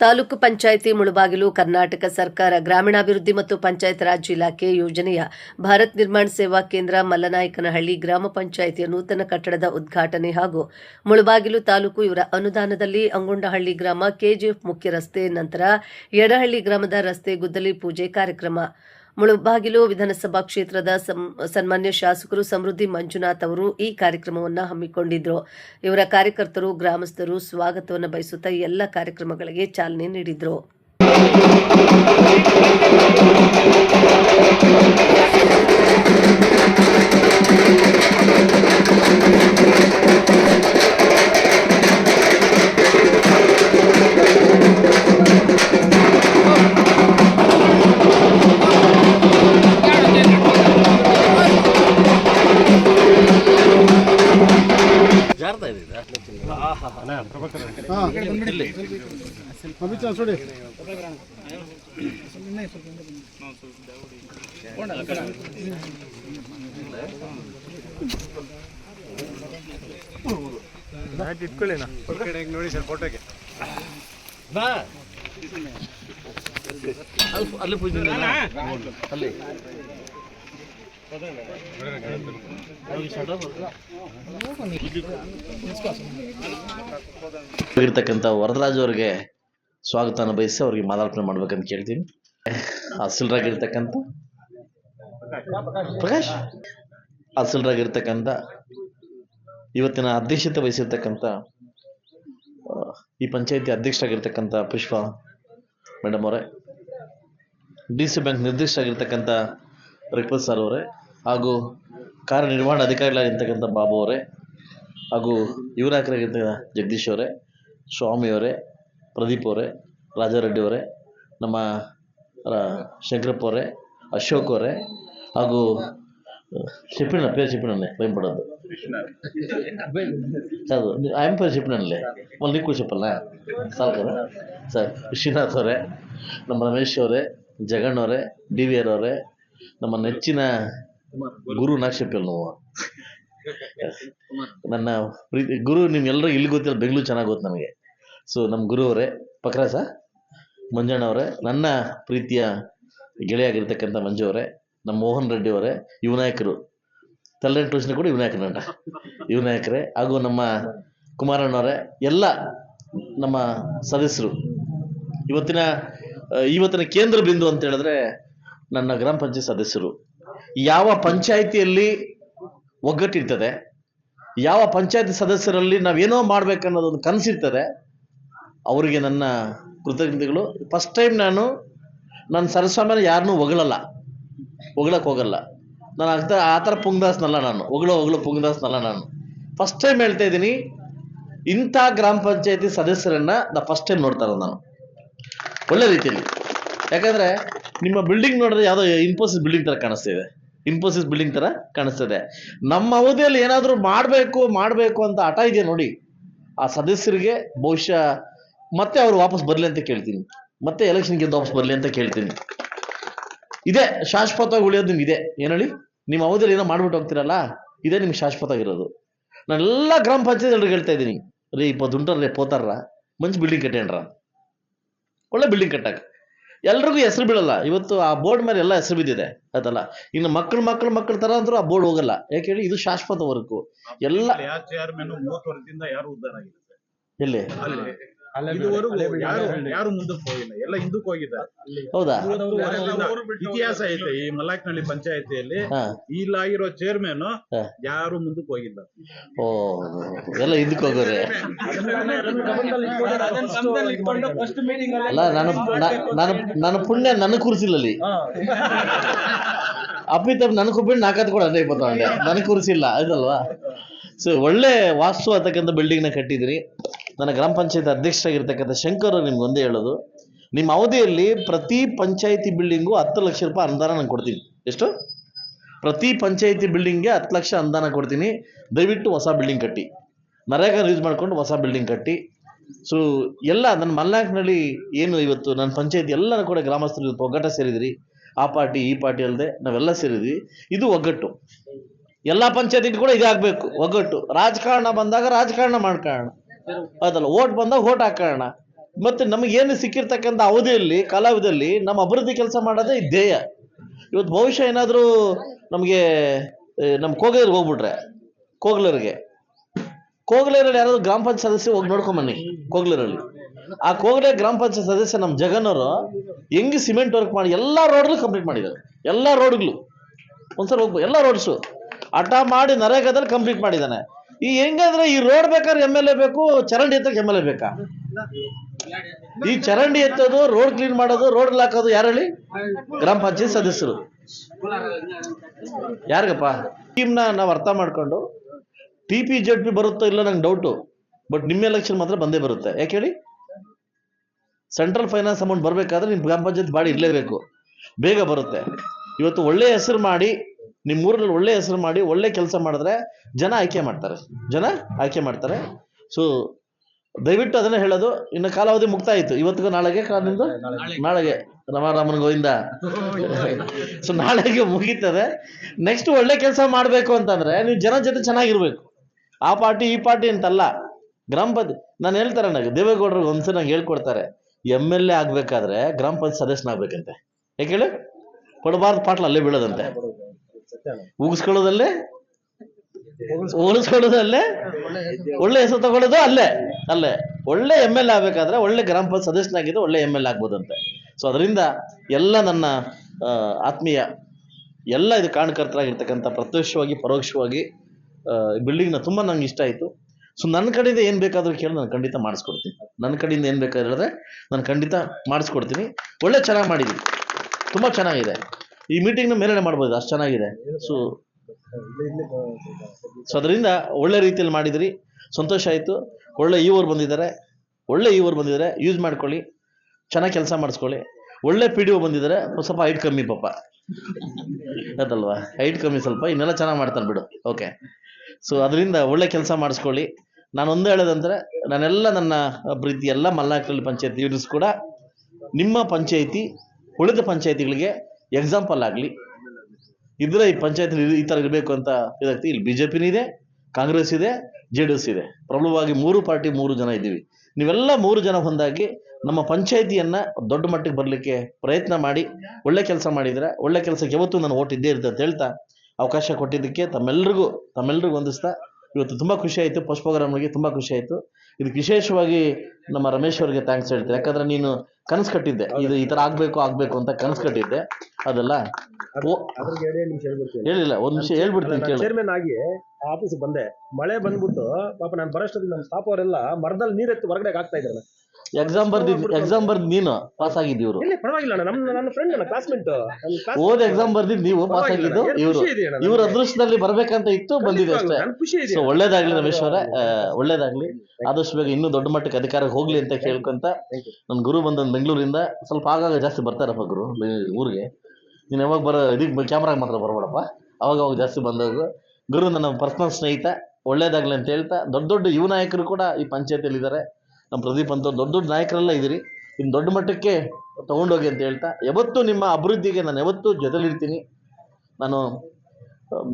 ತಾಲೂಕು ಪಂಚಾಯಿತಿ ಮುಳುಬಾಗಿಲು, ಕರ್ನಾಟಕ ಸರ್ಕಾರ, ಗ್ರಾಮೀಣಾಭಿವೃದ್ಧಿ ಮತ್ತು ಪಂಚಾಯತ್ ರಾಜ್ ಇಲಾಖೆ ಯೋಜನೆಯ ಭಾರತ್ ನಿರ್ಮಾಣ ಸೇವಾ ಕೇಂದ್ರ ಮಲ್ಲನಾಯಕನಹಳ್ಳಿ ಗ್ರಾಮ ಪಂಚಾಯಿತಿಯ ನೂತನ ಕಟ್ಟಡದ ಉದ್ಘಾಟನೆ ಹಾಗೂ ಮುಳುಬಾಗಿಲು ತಾಲೂಕು ಇವರ ಅನುದಾನದಲ್ಲಿ ಅಂಗೊಂಡಹಳ್ಳಿ ಗ್ರಾಮ ಕೆಜಿಎಫ್ ಮುಖ್ಯ ರಸ್ತೆ ನಂತರ ಯಡಹಳ್ಳಿ ಗ್ರಾಮದ ರಸ್ತೆ ಗುದ್ದಲಿ ಪೂಜೆ ಕಾರ್ಯಕ್ರಮ ಮುಳುಬಾಗಿಲು ವಿಧಾನಸಭಾ ಕ್ಷೇತ್ರದ ಸನ್ಮಾನ್ಯ ಶಾಸಕರು ಸಮೃದ್ಧಿ ಮಂಜುನಾಥ್ ಅವರು ಈ ಕಾರ್ಯಕ್ರಮವನ್ನು ಹಮ್ಮಿಕೊಂಡಿದ್ದರು ಇವರ ಕಾರ್ಯಕರ್ತರು, ಗ್ರಾಮಸ್ಥರು ಸ್ವಾಗತವನ್ನು ಬಯಸುತ್ತಾ ಎಲ್ಲ ಕಾರ್ಯಕ್ರಮಗಳಿಗೆ ಚಾಲನೆ ನೀಡಿದ್ರು. ಇರ್ತಕ್ಕಂಥ ವರದರಾಜ್ ಅವ್ರಿಗೆ ಸ್ವಾಗತನ ಬಯಸಿ ಅವ್ರಿಗೆ ಮಾಲಾರ್ಪಣೆ ಮಾಡ್ಬೇಕಂತ ಕೇಳ್ತೀನಿ. ಹಸಿಲ್ರಾಗಿರ್ತಕ್ಕಂಥ ಪ್ರಕಾಶ್? ಹಸಿಲ್ರಾಗಿರ್ತಕ್ಕಂಥ ಇವತ್ತಿನ ಅಧ್ಯಕ್ಷತೆ ವಹಿಸಿರ್ತಕ್ಕಂಥ ಈ ಪಂಚಾಯತಿ ಅಧ್ಯಕ್ಷರಾಗಿರ್ತಕ್ಕಂಥ ಪುಷ್ಪ ಮೇಡಮ್ ಅವರೇ. ಡಿ ಸಿ ಬ್ಯಾಂಕ್ ನಿರ್ದೇಶಕರಾಗಿರ್ತಕ್ಕಂಥ ರಿಕ್ಪತ್ ಸರ್ ಅವರೇ ಹಾಗೂ ಕಾರ್ಯನಿರ್ವಹಣಾ ಅಧಿಕಾರಿಗಳಾಗಿರ್ತಕ್ಕಂಥ ಬಾಬು ಅವರೇ ಹಾಗೂ ಯುವನಾಯಕರಾಗಿರ್ತಕ್ಕಂಥ ಜಗದೀಶ್ ಅವರೇ, ಸ್ವಾಮಿ ಅವರೇ, ಪ್ರದೀಪ್ ಅವರೇ, ರಾಜಾರೆಡ್ಡಿ ಅವರೇ, ನಮ್ಮ ಶಂಕರಪ್ಪ ಅವರೇ, ಅಶೋಕ್ ಅವರೇ ಹಾಗೂ ಶಿಪಿಣ ಪೇರ್ ಶಿಪಿಣನೆ ಭಯಪಡೋದು ಹೌದು ಆ್ಯಂಪ ಶಿಪ್ನಲ್ಲಿ ಒಂದು ನಿಕ್ಕು ಶಿಪ್ಪಲ್ಲ ಸಾಕು. ಸರ್, ವಿಶ್ವನಾಥ್ ಅವರೇ, ನಮ್ಮ ರಮೇಶ್ ಅವರೇ ಜಗಣ್ಣವರೇ ಡಿ ವಿ ಆರ್ ಅವರೇ, ನಮ್ಮ ನೆಚ್ಚಿನ ಗುರು ನಾಕ್ಷಪ್ಯಲ್ ನಾವು ನನ್ನ ಪ್ರೀತಿ, ಗುರು ನಿಮ್ಗೆಲ್ಲರೂ ಇಲ್ಲಿ ಗೊತ್ತಿಲ್ಲ ಬೆಂಗಳೂರು ಚೆನ್ನಾಗಿ ಗೊತ್ತು ನನಗೆ. ಸೊ ನಮ್ಮ ಗುರು ಅವರೇ, ಪಕ್ರಾಸ? ಮಂಜಣ್ಣವರೇ ನನ್ನ ಪ್ರೀತಿಯ ಗೆಳೆಯಾಗಿರ್ತಕ್ಕಂಥ ಮಂಜು ಅವರೇ, ನಮ್ಮ ಮೋಹನ್ ರೆಡ್ಡಿ ಅವರೇ, ಯುವನಾಯಕರು. ತಲೆಂಟ್ ಟ್ಯೂಷನ್ ಕೂಡ ಯುವ ಇವನಾಯಕರೇ ಹಾಗೂ ನಮ್ಮ ಕುಮಾರಣ್ಣವರೇ ಎಲ್ಲ ನಮ್ಮ ಸದಸ್ಯರು. ಇವತ್ತಿನ ಇವತ್ತಿನ ಕೇಂದ್ರ ಬಿಂದು ಅಂತ ಹೇಳಿದ್ರೆ ನನ್ನ ಗ್ರಾಮ ಪಂಚಾಯತ್ ಸದಸ್ಯರು. ಯಾವ ಪಂಚಾಯಿತಿಯಲ್ಲಿ ಒಗ್ಗಟ್ಟಿರ್ತದೆ, ಯಾವ ಪಂಚಾಯತಿ ಸದಸ್ಯರಲ್ಲಿ ನಾವೇನೋ ಮಾಡ್ಬೇಕನ್ನೋದೊಂದು ಕನಸಿರ್ತದೆ, ಅವರಿಗೆ ನನ್ನ ಕೃತಜ್ಞತೆಗಳು. ಫಸ್ಟ್ ಟೈಮ್ ನಾನು ನನ್ನ ಸರಸ್ವಾಮಿನ ಯಾರನ್ನೂ ಹೊಗಳಲ್ಲ ಹೊಗಳಕ್ಕೆ ಹೋಗಲ್ಲ. ನಾನು ಅರ್ಥ ಆ ಥರ ಪುಂಗದಾಸ್ನಲ್ಲ ನಾನು. ಒಗಳು ಒಗಳು ಪುಂಗದಾಸ್ನಲ್ಲ ನಾನು. ಫಸ್ಟ್ ಟೈಮ್ ಹೇಳ್ತಾ ಇದ್ದೀನಿ, ಇಂಥ ಗ್ರಾಮ ಪಂಚಾಯತಿ ಸದಸ್ಯರನ್ನ ದ ಫಸ್ಟ್ ಟೈಮ್ ನೋಡ್ತಾ ನಾನು. ಒಳ್ಳೆ ರೀತಿಯಲ್ಲಿ. ಯಾಕಂದರೆ ನಿಮ್ಮ ಬಿಲ್ಡಿಂಗ್ ನೋಡಿದ್ರೆ ಯಾವುದೋ ಇನ್ಫೋಸಿಸ್ ಬಿಲ್ಡಿಂಗ್ ಥರ ಕಾಣಿಸ್ತಾ ಇದೆ. ಇನ್ಫೋಸಿಸ್ ಬಿಲ್ಡಿಂಗ್ ಥರ ಕಾಣಿಸ್ತದೆ ನಮ್ಮ ಅವಧಿಯಲ್ಲಿ ಏನಾದರೂ ಮಾಡಬೇಕು ಮಾಡಬೇಕು ಅಂತ ಹಠ ಇದೆಯಾ ನೋಡಿ, ಆ ಸದಸ್ಯರಿಗೆ ಬಹುಶಃ ಮತ್ತೆ ಅವರು ವಾಪಸ್ ಬರಲಿ ಅಂತ ಕೇಳ್ತೀನಿ. ಮತ್ತೆ ಎಲೆಕ್ಷನ್ ವಾಪಸ್ ಬರಲಿ ಅಂತ ಕೇಳ್ತೀನಿ. ಇದೆ, ಶಾಶ್ವತವಾಗಿ ಉಳಿಯೋದು ನಿಮ್ಗೆ ಇದೆ ಹೇಳಿ? ನಿಮ್ಮ ಅವಧಿಯಲ್ಲಿ ಏನೋ ಮಾಡ್ಬಿಟ್ಟು ಹೋಗ್ತೀರಲ್ಲ ಇದೇ ನಿಮ್ಗೆ ಶಾಶ್ವತ ಆಗಿರೋದು. ನಾನೆಲ್ಲ ಎಲ್ಲ ಗ್ರಾಮ ಪಂಚಾಯತ್ ಎಲ್ರಿಗೆ ಹೇಳ್ತಾ ಇದ್ದೀನಿ ರೀ ಇಪ್ಪ ರೇ ಪೋತಾರ ಮಂಚು ಬಿಲ್ಡಿಂಗ್ ಕಟ್ಟೇನ್ರ ಒಳ್ಳೆ ಬಿಲ್ಡಿಂಗ್ ಕಟ್ಟಕ್ಕೆ ಎಲ್ರಿಗೂ ಹೆಸರು ಬೀಳಲ್ಲ. ಇವತ್ತು ಆ ಬೋರ್ಡ್ ಮೇಲೆ ಎಲ್ಲ ಹೆಸರು ಬಿದ್ದಿದೆ ಆಯ್ತಲ್ಲ? ಇನ್ನು ಮಕ್ಕಳು ಮಕ್ಕಳು ಮಕ್ಕಳ ತರ ಅಂದ್ರೂ ಆ ಬೋರ್ಡ್ ಹೋಗಲ್ಲ. ಯಾಕೆ ಹೇಳಿ ಇದು ಶಾಶ್ವತ ವರ್ಕು ಎಲ್ಲ. ಎಲ್ಲಿ? ಇದುವರೆಗೂ ಯಾರು ಯಾರು ಮುಂದಕ್ಕೆ ಹೋಗಿಲ್ಲ? ಎಲ್ಲ ಹಿಂದಕ್ಕೆ ಹೋಗಿದ್ದಾರೆ. ಹೌದಾ? ಇತಿಹಾಸ ಐತೆ ಈ ಮಲಾಕ್ನಹಳ್ಳಿ ಪಂಚಾಯತಿಯಲ್ಲಿ ಇಲ್ಲಾಗಿರೋ ಚೇರ್ಮನ್ ಯಾರು ಮುಂದಕ್ಕೆ ಹೋಗಿಲ್ಲ. ಓ ಎಲ್ಲ ಹಿಂದಕ್ಕೆ ಹೋಗೋರೆ. ಅಲ್ಲ ನಾನು ನಾನು ನನ್ನ ಪುಣ್ಯ ನನಗೆ ಕೂರಿಸಿಲ್ಲ ಅಲ್ಲಿ. ಅಪ್ಪಿತಪ್ಪ ನನಗೆ ಕೊಬ್ಬಿಟ್ಟು ನಾಲ್ಕತ್ತು ಕೂಡ ಅದೇ ಇಪ್ಪತ್ತೊಂದೆ ನನಗೆ ಕೂರಿಸಿಲ್ಲ ಅದಲ್ವಾ ಸೊ ಒಳ್ಳೆ ವಾಸ್ತು ಅಂತಕ್ಕಂಥ ಬಿಲ್ಡಿಂಗ್ನ ಕಟ್ಟಿದ್ದೀನಿ ನನ್ನ ಗ್ರಾಮ ಪಂಚಾಯತ್ ಅಧ್ಯಕ್ಷರಾಗಿರ್ತಕ್ಕಂಥ ಶಂಕರ್ ನಿಮ್ಗೆ ಒಂದೇ ಹೇಳೋದು. ನಿಮ್ಮ ಅವಧಿಯಲ್ಲಿ ಪ್ರತಿ ಪಂಚಾಯಿತಿ ಬಿಲ್ಡಿಂಗು ಹತ್ತು ಲಕ್ಷ ರೂಪಾಯಿ ಅನುದಾನ ನಾನು ಕೊಡ್ತೀನಿ. ಎಷ್ಟು? ಪ್ರತಿ ಪಂಚಾಯಿತಿ ಬಿಲ್ಡಿಂಗ್ಗೆ ಹತ್ತು ಲಕ್ಷ ಅನುದಾನ ಕೊಡ್ತೀನಿ. ದಯವಿಟ್ಟು ಹೊಸ ಬಿಲ್ಡಿಂಗ್ ಕಟ್ಟಿ. ನರೇಗಾ ಯೂಸ್ ಮಾಡಿಕೊಂಡು ಹೊಸ ಬಿಲ್ಡಿಂಗ್ ಕಟ್ಟಿ. ಸೊ ಎಲ್ಲ ನನ್ನ ಮಲ್ನಾಕ್ನಲ್ಲಿ ಏನು ಇವತ್ತು ನನ್ನ ಪಂಚಾಯತಿ ಎಲ್ಲರೂ ಕೂಡ ಗ್ರಾಮಸ್ಥರು ಒಗ್ಗಟ್ಟ ಸೇರಿದಿರಿ. ಆ ಪಾರ್ಟಿ, ಈ ಪಾರ್ಟಿ ಅಲ್ಲದೆ ನಾವೆಲ್ಲ ಸೇರಿದ್ವಿ. ಇದು ಒಗ್ಗಟ್ಟು. ಎಲ್ಲ ಪಂಚಾಯತಿ ಕೂಡ ಇದಾಗಬೇಕು ಒಗ್ಗಟ್ಟು. ರಾಜಕಾರಣ ಬಂದಾಗ ರಾಜಕಾರಣ ಮಾಡ್ಕೊಳ್ಳೋಣ. ಹೌದಲ್ಲ ಓಟ್ ಬಂದಾಗ ಓಟ್ ಹಾಕೋಣ. ಮತ್ತು ನಮಗೇನು ಸಿಕ್ಕಿರ್ತಕ್ಕಂಥ ಅವಧಿಯಲ್ಲಿ, ಕಾಲಾವಧಿಯಲ್ಲಿ ನಮ್ಮ ಅಭಿವೃದ್ಧಿ ಕೆಲಸ ಮಾಡೋದೇ ಧ್ಯೇಯ. ಇವತ್ತು ಭವಿಷ್ಯ ಏನಾದರೂ ನಮಗೆ ನಮ್ಮ ಕೋಗಲೂರಿಗೆ ಹೋಗ್ಬಿಟ್ರೆ, ಕೋಗ್ಲರಿಗೆ. ಕೋಗ್ಲೇರಲ್ಲಿ ಯಾರಾದರೂ ಗ್ರಾಮ ಪಂಚಾಯತ್ ಸದಸ್ಯ ಹೋಗಿ ನೋಡ್ಕೊಂಬನ್ನಿ, ಕೋಗ್ಲೇರಲ್ಲಿ. ಆ ಕೋಗ್ಲೆ ಗ್ರಾಮ ಪಂಚಾಯತ್ ಸದಸ್ಯ ನಮ್ಮ ಜಗನ್ನವರು ಹೆಂಗೆ ಸಿಮೆಂಟ್ ವರ್ಕ್ ಮಾಡಿ, ಎಲ್ಲ ರೋಡ್ಗಳು ಕಂಪ್ಲೀಟ್ ಮಾಡಿದ್ದಾರೆ. ಎಲ್ಲ ರೋಡ್ಗಳು. ಒಂದ್ಸಲ ಹೋಗ್ಬೋದು ಎಲ್ಲ ರೋಡ್ಸು. ಹಠ ಮಾಡಿ ನರೇಗಾದಲ್ಲಿ ಕಂಪ್ಲೀಟ್ ಮಾಡಿದ್ದಾನೆ. ಈ ಹೆಂಗಂದ್ರೆ ಈ ರೋಡ್ ಬೇಕಾದ್ರೆ ಎಂ ಎಲ್ ಎ ಬೇಕು, ಚರಂಡಿ ಎತ್ತಕ್ಕೆ ಎಂ ಎಲ್ ಎ ಬೇಕಾ? ಈ ಚರಂಡಿ ಎತ್ತೋದು, ರೋಡ್ ಕ್ಲೀನ್ ಮಾಡೋದು, ರೋಡ್ ಹಾಕೋದು ಯಾರು ಹೇಳಿ? ಗ್ರಾಮ ಪಂಚಾಯತ್ ಸದಸ್ಯರು. ಯಾರಿಗಪ್ಪ? ಟೀಮ್ನ ನಾವು ಅರ್ಥ ಮಾಡ್ಕೊಂಡು ಪಿ ಪಿ ಜೆಡ್ ಪಿ ಬರುತ್ತೋ ಇಲ್ಲ ನಂಗೆ ಡೌಟು ಬಟ್ ನಿಮ್ಮ ಎಲೆಕ್ಷನ್ ಮಾತ್ರ ಬಂದೇ ಬರುತ್ತೆ. ಯಾಕೆ ಹೇಳಿ? ಸೆಂಟ್ರಲ್ ಫೈನಾನ್ಸ್ ಅಮೌಂಟ್ ಬರಬೇಕಾದ್ರೆ ನಿಮ್ಮ ಗ್ರಾಮ ಪಂಚಾಯತ್ ಬಾಡಿ ಇರಲೇಬೇಕು. ಬೇಗ ಬರುತ್ತೆ. ಇವತ್ತು ಒಳ್ಳೆ ಹೆಸರು ಮಾಡಿ ನಿಮ್ಮ ಊರಲ್ಲಿ ಒಳ್ಳೆ ಹೆಸರು ಮಾಡಿ ಒಳ್ಳೆ ಕೆಲಸ ಮಾಡಿದ್ರೆ ಜನ ಆಯ್ಕೆ ಮಾಡ್ತಾರೆ. ಜನ ಆಯ್ಕೆ ಮಾಡ್ತಾರೆ. ಸೊ ದಯವಿಟ್ಟು ಅದನ್ನೇ ಹೇಳೋದು. ಇನ್ನು ಕಾಲಾವಧಿ ಮುಕ್ತ ಆಯಿತು ಇವತ್ತಿಗೂ ನಾಳೆಗೆ ಕಾಲದಿಂದ ನಿಮ್ದು? ನಾಳೆಗೆ. ರಮಾರಾಮನ ಗೋವಿಂದ. ಸೊ ನಾಳೆಗೆ ಮುಗೀತದೆ. ನೆಕ್ಸ್ಟ್ ಒಳ್ಳೆ ಕೆಲಸ ಮಾಡಬೇಕು ಅಂತಂದ್ರೆ ನೀವು ಜನ ಜೊತೆ ಚೆನ್ನಾಗಿರ್ಬೇಕು. ಆ ಪಾರ್ಟಿ ಈ ಪಾರ್ಟಿ ಅಂತಲ್ಲ. ಗ್ರಾಮ ಪಂಚಾಯತ್ ನಾನು ಹೇಳ್ತಾರೆ ನನಗೆ ದೇವೇಗೌಡರು ಒಂದ್ಸಲ ನಂಗೆ ಹೇಳ್ಕೊಡ್ತಾರೆ ಎಂ ಎಲ್ ಎ ಆಗ್ಬೇಕಾದ್ರೆ ಗ್ರಾಮ ಪಂಚಾಯತ್ ಸದಸ್ಯನಾಗ್ಬೇಕಂತೆ. ಯಾಕೆ ಹೇಳು? ಕೊಡಬಾರ್ದು ಪಾಟ್ಲ ಅಲ್ಲೇ ಬೀಳೋದಂತೆ. ಉಗಿಸ್ಕೊಳ್ಳೋದಲ್ಲೇ ಉಳಿಸ್ಕೊಳ್ಳೋದಲ್ಲೇ ಒಳ್ಳೆ ಹೆಸರು ತಗೊಳ್ಳೋದು ಅಲ್ಲೇ ಅಲ್ಲೇ. ಒಳ್ಳೆ ಎಂ ಎಲ್ ಆಗ್ಬೇಕಾದ್ರೆ ಒಳ್ಳೆ ಗ್ರಾಮ ಪಂಚಾಯತ್ ಸದಸ್ಯನಾಗಿದ್ದು ಒಳ್ಳೆ ಎಂ ಎಲ್ ಆಗ್ಬೋದಂತೆ. ಸೊ ಅದರಿಂದ ಎಲ್ಲ ನನ್ನ ಆತ್ಮೀಯ ಎಲ್ಲ ಇದು ಕಾರಣಕರ್ತರಾಗಿರ್ತಕ್ಕಂಥ ಪ್ರತ್ಯಕ್ಷವಾಗಿ, ಪರೋಕ್ಷವಾಗಿ ಬಿಲ್ಡಿಂಗ್ನ ತುಂಬ ನಂಗೆ ಇಷ್ಟ ಆಯಿತು. ಸೊ ನನ್ನ ಕಡೆಯಿಂದ ಏನು ಬೇಕಾದರೂ ಕೇಳಿ ನಾನು ಖಂಡಿತ ಮಾಡಿಸ್ಕೊಡ್ತೀನಿ. ನನ್ನ ಕಡೆಯಿಂದ ಏನು ಬೇಕಾದ್ರೆ ಹೇಳಿದ್ರೆ ನಾನು ಖಂಡಿತ ಮಾಡಿಸ್ಕೊಡ್ತೀನಿ. ಒಳ್ಳೆ ಚೆನ್ನಾಗಿ ಮಾಡಿದ್ದೀನಿ ತುಂಬ ಚೆನ್ನಾಗಿದೆ. ಈ ಮೀಟಿಂಗ್ನ ಮೇಲೇ ಮಾಡ್ಬೋದು, ಅಷ್ಟು ಚೆನ್ನಾಗಿದೆ. ಸೊ ಸೊ ಅದರಿಂದ ಒಳ್ಳೆ ರೀತಿಯಲ್ಲಿ ಮಾಡಿದಿರಿ, ಸಂತೋಷ ಆಯಿತು. ಒಳ್ಳೆ ಇವರು ಬಂದಿದ್ದಾರೆ, ಒಳ್ಳೆ ಇವರು ಬಂದಿದ್ದಾರೆ ಯೂಸ್ ಮಾಡ್ಕೊಳ್ಳಿ, ಚೆನ್ನಾಗಿ ಕೆಲಸ ಮಾಡಿಸ್ಕೊಳ್ಳಿ. ಒಳ್ಳೆ ಪಿ ಡಿ ಒ ಬಂದಿದ್ದಾರೆ, ಸ್ವಲ್ಪ ಹೈಟ್ ಕಮ್ಮಿ ಪಾಪ. ಅದಲ್ವಾ ಹೈಟ್ ಕಮ್ಮಿ ಸ್ವಲ್ಪ, ಇನ್ನೆಲ್ಲ ಚೆನ್ನಾಗಿ ಮಾಡ್ತಾನೆ ಬಿಡು. ಓಕೆ ಸೊ ಅದರಿಂದ ಒಳ್ಳೆ ಕೆಲಸ ಮಾಡಿಸ್ಕೊಳ್ಳಿ. ನಾನು ಒಂದು ಹೇಳೋದಂದ್ರೆ, ನಾನೆಲ್ಲ ನನ್ನ ಪ್ರೀತಿ ಎಲ್ಲ ಮಲ್ನಾಕಳ್ಳಿ ಪಂಚಾಯತ್ ಯೂನಿಸ್ ಕೂಡ ನಿಮ್ಮ ಪಂಚಾಯಿತಿ, ಉಳಿದ ಪಂಚಾಯತಿಗಳಿಗೆ ಎಕ್ಸಾಂಪಲ್ ಆಗಲಿ. ಇದ್ರೆ ಈ ಪಂಚಾಯತ್ ಈ ಥರ ಇರಬೇಕು ಅಂತ ಇದಾಗ್ತಿ. ಇಲ್ಲಿ ಬಿ ಜೆ ಪಿನೂ ಇದೆ, ಕಾಂಗ್ರೆಸ್ ಇದೆ ಜೆ ಡಿ ಎಸ್ ಇದೆ. ಪ್ರಬಲವಾಗಿ ಮೂರು ಪಾರ್ಟಿ, ಮೂರು ಜನ ಇದ್ದೀವಿ. ನೀವೆಲ್ಲ ಮೂರು ಜನ ಹೊಂದಾಗಿ ನಮ್ಮ ಪಂಚಾಯಿತಿಯನ್ನು ದೊಡ್ಡ ಮಟ್ಟಿಗೆ ಬರಲಿಕ್ಕೆ ಪ್ರಯತ್ನ ಮಾಡಿ, ಒಳ್ಳೆ ಕೆಲಸ ಮಾಡಿದರೆ, ಒಳ್ಳೆ ಕೆಲಸಕ್ಕೆ ಯಾವತ್ತೂ ನಾನು ಓಟ್ ಇದ್ದೇ ಇರುತ್ತೆ ಅಂತ ಹೇಳ್ತಾ, ಅವಕಾಶ ಕೊಟ್ಟಿದ್ದಕ್ಕೆ ತಮ್ಮೆಲ್ರಿಗೂ ತಮ್ಮೆಲ್ರಿಗೂ ಹೊಂದಿಸ್ತಾ ಇವತ್ತು ತುಂಬ ಖುಷಿ ಆಯಿತು. ಪುಷ್ಪಗ್ರಾಮ್ಗೆ ತುಂಬ ಖುಷಿ ಆಯಿತು. ಇದಕ್ಕೆ ವಿಶೇಷವಾಗಿ ನಮ್ಮ ರಮೇಶ್ ಅವರಿಗೆ ಥ್ಯಾಂಕ್ಸ್ ಹೇಳ್ತೀನಿ. ಯಾಕಂದರೆ ನೀನು ಕನಸು ಕಟ್ಟಿದ್ದೆ. ಇದು ಈ ತರ ಆಗ್ಬೇಕು ಆಗ್ಬೇಕು ಅಂತ ಕನಸು ಕಟ್ಟಿದ್ದೆ. ಅದೆಲ್ಲ ಹೇಳಿಲ್ಲ ಒಂದ್ ನಿಮಿಷ ಹೇಳ್ಬಿಡ್ತೀನಿ ಕೇಳು. ಚೇರ್ಮನ್ ಆಗಿ ಆಫೀಸ್ ಬಂದೆ. ಮಳೆ ಬಂದ್ಬಿಟ್ಟು ಪಾಪ ನಾನು ಬರೋಷ್ಟೊತ್ತಿಗೆ ನಮ್ಮ ಸ್ಟಾಫ್ ಅವರೆಲ್ಲ ಮರದಲ್ಲಿ ನೀರೆತ್ತು ಹೊರಗಡೆ ಹಾಕ್ತಾ ಇದ್ದಾರೆ. ಎಕ್ಸಾಮ್ ಬರ್ದಿದ್ ಎಕ್ಸಾಮ್ ಬರ್ದ್ ನೀನು ಪಾಸ್ ಆಗಿದ್ದು ಇವರು. ಇಲ್ಲಿ ಪರವಾಗಿಲ್ಲ ಅಣ್ಣ. ನಮ್ಮ ನನ್ನ ಫ್ರೆಂಡ್ ನನ್ನ ಕ್ಲಾಸ್ಮೇಟ್ ಓದ್ ಎಕ್ಸಾಮ್ ಬರ್ದಿದ್ ನೀವು ಪಾಸ್ ಆಗಿದ್ದು ಇವರು. ಇವ್ರ ಅದೃಷ್ಟದಲ್ಲಿ ಬರ್ಬೇಕಂತ ಇತ್ತು ಬಂದಿದೆ ಅಷ್ಟೇ. ಖುಷಿ ಇದೆ ಸೊ ಒಳ್ಳೇದಾಗ್ಲಿ ರಮೇಶ್ ಅವರೇ ಒಳ್ಳೇದಾಗ್ಲಿ. ಆದಷ್ಟು ಬೇಗ ಇನ್ನೂ ದೊಡ್ಡ ಮಟ್ಟಕ್ಕೆ ಅಧಿಕಾರಕ್ಕೆ ಹೋಗ್ಲಿ ಅಂತ ಕೇಳ್ಕೊಂತ ನನ್ನ ಗುರು ಬಂದ ಬೆಂಗಳೂರಿಂದ. ಸ್ವಲ್ಪ ಆಗಾಗ ಜಾಸ್ತಿ ಬರ್ತಾರಪ್ಪ ಗುರು ಊರಿಗೆ. ನೀನು ಯಾವಾಗ ಬರೋ ಇದಕ್ಕೆ ಕ್ಯಾಮ್ರಾಗ ಮಾತ್ರ ಬರಬೇಡಪ್ಪ. ಅವಾಗ ಅವಾಗ ಜಾಸ್ತಿ ಬಂದಾಗ ಗುರು ನನ್ನ ಪರ್ಸನಲ್ ಸ್ನೇಹಿತ ಒಳ್ಳೇದಾಗ್ಲಿ ಅಂತ ಹೇಳ್ತಾ ದೊಡ್ಡ ದೊಡ್ಡ ಯುವ ನಾಯಕರು ಕೂಡ ಈ ಪಂಚಾಯತಿಯಲ್ಲಿ ಇದ್ದಾರೆ ನಮ್ಮ ಪ್ರದೀಪ್ ಅಂತ ದೊಡ್ಡ ದೊಡ್ಡ ನಾಯಕರೆಲ್ಲ ಇದ್ದೀರಿ. ಇನ್ನು ದೊಡ್ಡ ಮಟ್ಟಕ್ಕೆ ತೊಗೊಂಡೋಗಿ ಅಂತ ಹೇಳ್ತಾ, ಯಾವತ್ತೂ ನಿಮ್ಮ ಅಭಿವೃದ್ಧಿಗೆ ನಾನು ಯಾವತ್ತೂ ಜೊತೆಲಿರ್ತೀನಿ. ನಾನು